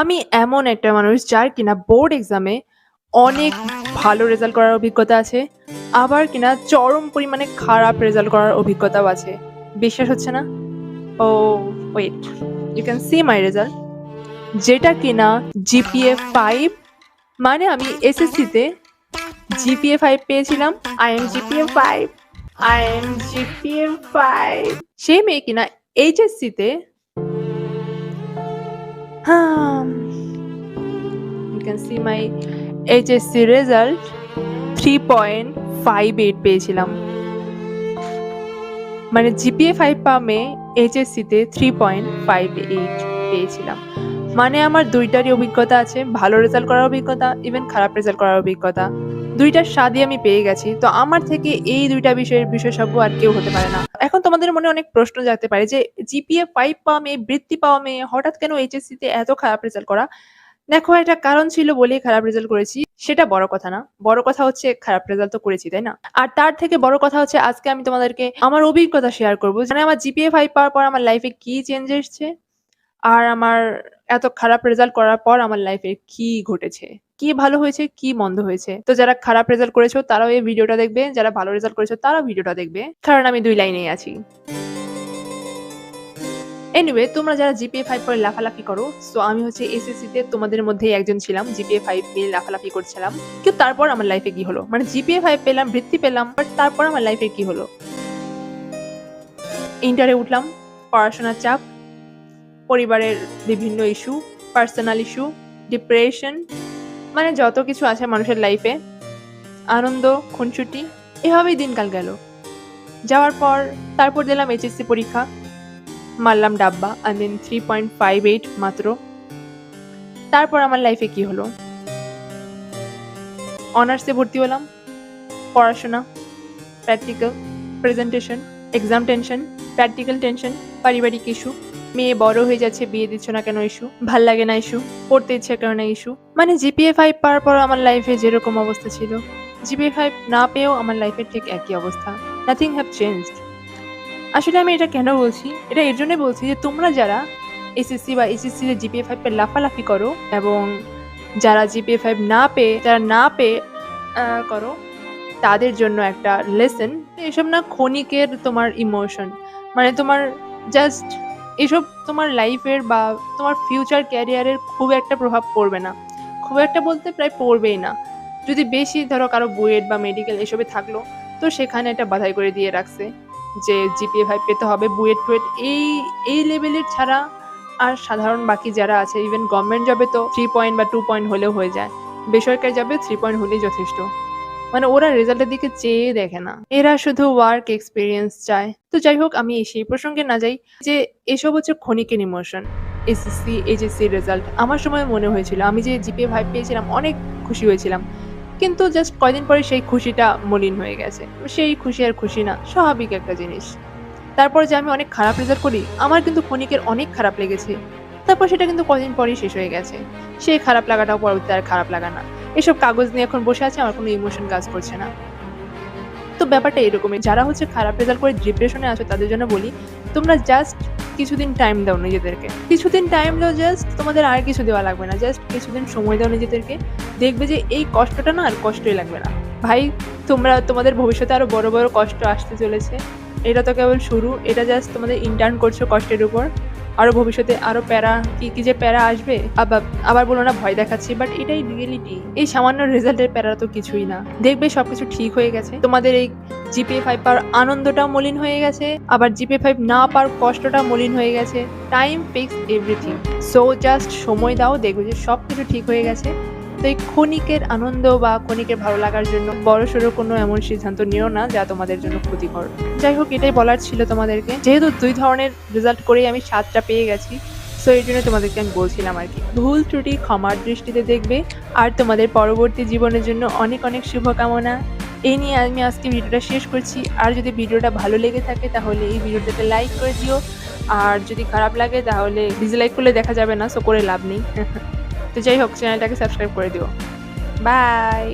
আমি এমন একটা মানুষ যার কিনা বোর্ড এক্সামে অনেক ভালো রেজাল্ট করার অভিজ্ঞতা আছে, আবার কিনা চরম পরিমাণে খারাপ রেজাল্ট করার অভিজ্ঞতাও আছে। বিশ্বাস হচ্ছে না? ও wait you can see my result যেটা কিনা জিপিএ ফাইভ মানে আমি এসএসসিতে জিপিএ ফাইভ পেয়েছিলাম। I am GPA five I am GPA five সেই মেয়ে কিনা এইচএসসিতে Can see my HSC result 3.58 পেয়েছিলাম। মানে জিপিএ ফাইভ পামে এইচএসসিতে থ্রি পয়েন্ট ফাইভ এইট পেয়েছিলাম। মানে আমার দুইটারই অভিজ্ঞতা আছে, ভালো রেজাল্ট করার অভিজ্ঞতা ইভেন খারাপ রেজাল্ট করার অভিজ্ঞতা। দুইটার স্বাদই আমি পেয়ে গেছি। তো আমার থেকে এই দুইটা বিষয়ের বিশেষজ্ঞ আর কেউ হতে পারে না। এখন তোমাদের মনে অনেক প্রশ্ন জাগতে পারে যে জিপিএ ফাইভ পাওয়া মেয়ে, বৃত্তি পাওয়া মেয়ে, হঠাৎ কেন এইচএসসি তে এত খারাপ রেজাল্ট করা? দেখো, একটা কারণ ছিল বলেই খারাপ রেজাল্ট করেছি, সেটা বড় কথা না। বড় কথা হচ্ছে, খারাপ রেজাল্ট তো করেছি, তাই না? আর তার থেকে বড় কথা হচ্ছে, আজকে আমি তোমাদেরকে আমার অভিজ্ঞতা শেয়ার করব। মানে আমার জিপিএ ফাইভ পাওয়ার পর আমার লাইফে কি চেঞ্জ এসছে, আর আমার এত খারাপ রেজাল্ট করার পর আমার লাইফে কি ঘটেছে, কি ভালো হয়েছে, কি মন্দ হয়েছে। তো যারা খারাপ রেজাল্ট করেছ, তারাও এই ভিডিওটা দেখবে, যারা ভালো রেজাল্ট করেছ, তারাও ভিডিওটা দেখবে। কারণ আমি দুই লাইনেই আছি। এনিওয়ে তোমরা যারা জিপিএ ফাইভ পরে লাফালাফি করো সো আমি হচ্ছে এসএসসি তে তোমাদের মধ্যেই একজন ছিলাম জিপিএ ফাইভ পেয়ে লাফালাফি করছিলাম। কিন্তু তারপর আমার লাইফে কি হলো? মানে জিপিএ ফাইভ পেলাম, বৃত্তি পেলাম বাট তারপর আমার লাইফে কি হলো? ইন্টারে উঠলাম, পড়াশোনার চাপ, পরিবারের বিভিন্ন ইস্যু পার্সোনাল ইস্যু ডিপ্রেশন মানে যত কিছু আছে মানুষের লাইফে আনন্দ খুনছুটি এভাবেই দিনকাল গেল। যাওয়ার পর তারপর দিলাম এইচএসসি পরীক্ষা। মারলাম ডাব্বা I mean three point five eight মাত্র। তারপর আমার লাইফে কি হলো? অনার্সে ভর্তি হলাম, পড়াশোনা practical presentation exam tension practical tension পারিবারিক ইস্যু মেয়ে বড় হয়ে যাচ্ছে, বিয়ে দিচ্ছ না কেন ইস্যু ভালো লাগে না ইস্যু পড়তে ইচ্ছে করে না ইস্যু মানে জিপিএ ফাইভ পাওয়ার পর আমার লাইফে যেরকম অবস্থা ছিল। জিপিএ ফাইভ না পেয়েও আমার লাইফের ঠিক একই অবস্থা। নাথিং হ্যাভ চেঞ্জড আসলে আমি এটা কেন বলছি? এটা এর জন্যই বলছি যে তোমরা যারা এসএসসি বা এসএসসি তে জিপিএ ফাইভ পেয়ে লাফালাফি করো এবং যারা জিপিএ ফাইভ না পেয়ে, যারা না পেয়ে করো, তাদের জন্য একটা লেসন এসব না ক্ষণিকের তোমার ইমোশন মানে তোমার জাস্ট এসব তোমার লাইফের বা তোমার ফিউচার ক্যারিয়ারের খুব একটা প্রভাব পড়বে না। খুব একটা বলতে প্রায় পড়বেই না। যদি বেশি ধরো কারও বুয়েট বা মেডিকেল এসবে থাকল, তো সেখানে একটা বাধাই করে দিয়ে রাখছে। যে জিপিএ ফাইভ পেতে হবে, বুয়েট টুয়েট, এই এই লেভেলের ছাড়া আর সাধারণ বাকি যারা আছে ইভেন গভর্নমেন্ট জবে তো থ্রি পয়েন্ট বা টু পয়েন্ট হলেও হয়ে যায়। বেসরকারি জবে থ্রি পয়েন্ট হলেই যথেষ্ট। মানে ওরা রেজাল্টের দিকে চেয়ে দেখে না। এরা শুধু ওয়ার্ক এক্সপিরিয়েন্স চায়। তো যাই হোক, আমি সেই প্রসঙ্গে না যাই যে এসব হচ্ছে ক্ষণিকের ইমোশন এসএসসি এইচএসসি রেজাল্ট আমার সময় মনে হয়েছিল। আমি যে জিপিএ ফাইভ পেয়েছিলাম, অনেক খুশি হয়েছিলাম। কিন্তু জাস্ট কয়দিন পরে সেই খুশিটা মলিন হয়ে গেছে। সেই খুশি আর খুশি না, স্বাভাবিক একটা জিনিস। তারপর যে আমি অনেক খারাপ রেজাল্ট করি, আমার কিন্তু ক্ষণিকের অনেক খারাপ লেগেছে। তারপর সেটা কিন্তু কদিন পরেই শেষ হয়ে গেছে। সেই খারাপ লাগাটাও পরবর্তী আর খারাপ লাগা না। এসব কাগজ নিয়ে এখন বসে আছে, আমার কোনো ইমোশন কাজ করছে না। তো ব্যাপারটা এরকমই, যারা হচ্ছে খারাপ রেজাল্ট করে ডিপ্রেশনে আছো, তাদের জন্য বলি, তোমরা জাস্ট কিছুদিন টাইম দাও নিজেদেরকে। কিছুদিন টাইম দাও জাস্ট তোমাদের আর কিছু দেওয়া লাগবে না। জাস্ট কিছুদিন সময় দাও নিজেদেরকে। দেখবে যে এই কষ্টটা না আর কষ্টই লাগবে না। ভাই, তোমরা তোমাদের ভবিষ্যতে আরও বড় বড় কষ্ট আসতে চলেছে। এটা তো কেবল শুরু। এটা জাস্ট তোমাদের ইন্টার্ন করছ কষ্টের উপর। আরও ভবিষ্যতে আরও প্যারা, কি কি যে প্যারা আসবে, আবার আবার বলো না, ভয় দেখাচ্ছি বাট এটাই রিয়েলিটি এই সামান্য রেজাল্টের প্যারা তো কিছুই না। দেখবে সবকিছু ঠিক হয়ে গেছে। তোমাদের এই জিপিএ ফাইভ পাওয়ার আনন্দটা মলিন হয়ে গেছে, আবার জিপিএ ফাইভ না পাওয়ার কষ্টটা মলিন হয়ে গেছে। Time fix everything so just সময় দাও, দেখবে যে সব কিছু ঠিক হয়ে গেছে। তো এই ক্ষণিকের আনন্দ বা ক্ষণিকের ভালো লাগার জন্য বড় সড়ো কোনো এমন সিদ্ধান্ত নিও না যা তোমাদের জন্য ক্ষতিকর। যাই হোক, এটাই বলার ছিল তোমাদেরকে। যেহেতু দুই ধরনের রেজাল্ট করেই আমি সাতটা পেয়ে গেছি সো এই জন্য তোমাদেরকে আমি বলছিলাম আর কি। ভুল ত্রুটি ক্ষমার দৃষ্টিতে দেখবে। আর তোমাদের পরবর্তী জীবনের জন্য অনেক অনেক শুভকামনা। এই নিয়ে আমি আজকে ভিডিওটা শেষ করছি। আর যদি ভিডিওটা ভালো লেগে থাকে তাহলে এই ভিডিওটাতে লাইক করে দিও। আর যদি খারাপ লাগে তাহলে ডিসলাইক করলে দেখা যাবে না সো করে লাভ নেই। তো যাই হোক চ্যানেলটাকে সাবস্ক্রাইব করে দিও। বাই